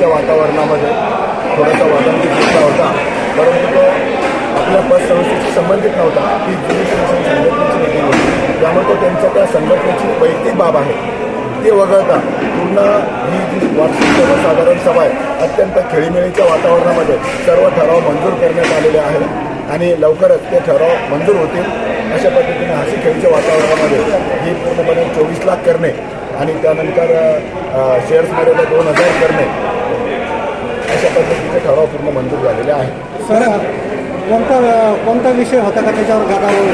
खेळीमेळीच्या वातावरणामध्ये थोडासा वादंती घेतला होता. परंतु तो आपल्या पतसंस्थेशी संबंधित नव्हता. ती जुनी शिक्षण संघटनेची मीटिंग होती. त्यामुळे तो त्यांच्या त्या संघटनेची वैयक्तिक बाब आहे. ते वगळता पूर्ण ही जी वार्षिक सर्वसाधारण सभा आहे अत्यंत खेळीमेळीच्या वातावरणामध्ये सर्व ठराव मंजूर करण्यात आलेले आहेत. आणि लवकरच ते ठराव मंजूर होतील अशा पद्धतीने हसी खेळीच्या वातावरणामध्ये ही पूर्णपणे चोवीस लाख करणे आणि त्यानंतर शेअर्स दोन हजार करणे अशा पद्धतीचे ठराव पूर्ण मंजूर झालेले आहेत. सर कोणता कोणता विषय होता का त्याच्यावर गदारोळ?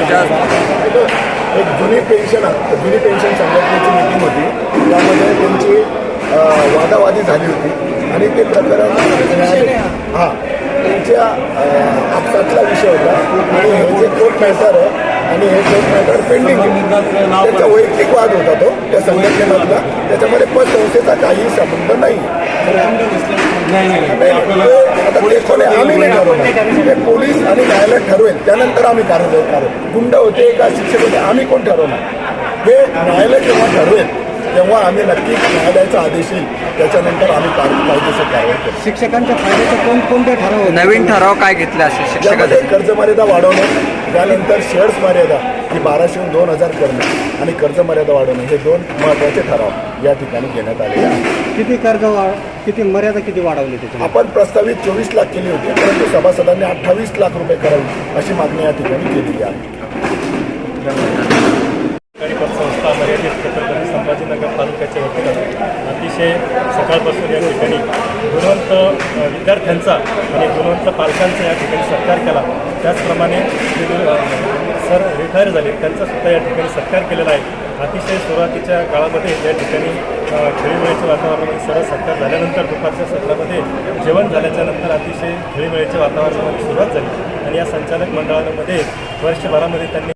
एक जुनी पेन्शन जुनी पेन्शन संघटनेची मिटिंग होती. त्यामध्ये त्यांची वादावादी झाली होती. आणि ते प्रकरण हां त्यांच्या आपसातला विषय होता. आणि हे जे कोर्ट मॅटर आहे आणि हे कोर्ट मॅटर पेंडिंग आहे. त्याचा वैयक्तिक वाद होता तो त्या संघटनेमधला. त्याच्यामध्ये पतसंस्थेचा काही संबंध नाही नाही, ते कोणी आम्ही नाही ठरवणार ते पोलीस आणि न्यायालय ठरवेल. त्यानंतर आम्ही कारवाई करू. गुंड होते का शिक्षक होते आम्ही कोण ठरवणार? हे न्यायालय जेव्हा ठरवेल तेव्हा आम्ही नक्कीच न्यायालयाचा आदेश येईल. त्याच्यानंतर आम्ही कायदेशीर कारवाई करू. शिक्षकांच्या फायद्याचे कोण कोणते ठराव? नवीन ठराव काय घेतले असे यामध्ये शिक्षकाचे कर्ज मर्यादा वाढवणे त्यानंतर शेअर्स मर्यादा ही बाराशेहून दोन हजार करणे आणि कर्ज मर्यादा वाढवणे हे दोन महत्त्वाचे ठराव या ठिकाणी घेण्यात आलेले आहेत. किती कर्ज वा- किती मर्यादा किती वाढवली त्याच्यामध्ये? आपण प्रस्तावित चोवीस लाख केली होती परंतु सभासदांनी अठ्ठावीस लाख रुपये करावी अशी मागणी या ठिकाणी केलेली आहे. सरकारी पतसंस्था मर्यादित छत्रपती संभाजीनगर तालुक्याच्या वतीनं अतिशय सकाळपासून या ठिकाणी गुणवंत विद्यार्थ्यांचा आणि गुणवंत पालकांचा या ठिकाणी सत्कार केला. त्याचप्रमाणे सर रिटायर झाले त्यांचा सुद्धा या ठिकाणी सत्कार केलेला आहे. अतिशय सुरुवातीच्या काळामध्ये या ठिकाणी खेळीमेळीचं वातावरण वातावरणामध्ये सरळ सत्कार झाल्यानंतर दुपारच्या सत्रामध्ये जेवण झाल्याच्यानंतर अतिशय खेळीमेळीच्या वातावरणामध्ये सुरुवात झाली. आणि या संचालक मंडळामध्ये वर्षभरामध्ये त्यांनी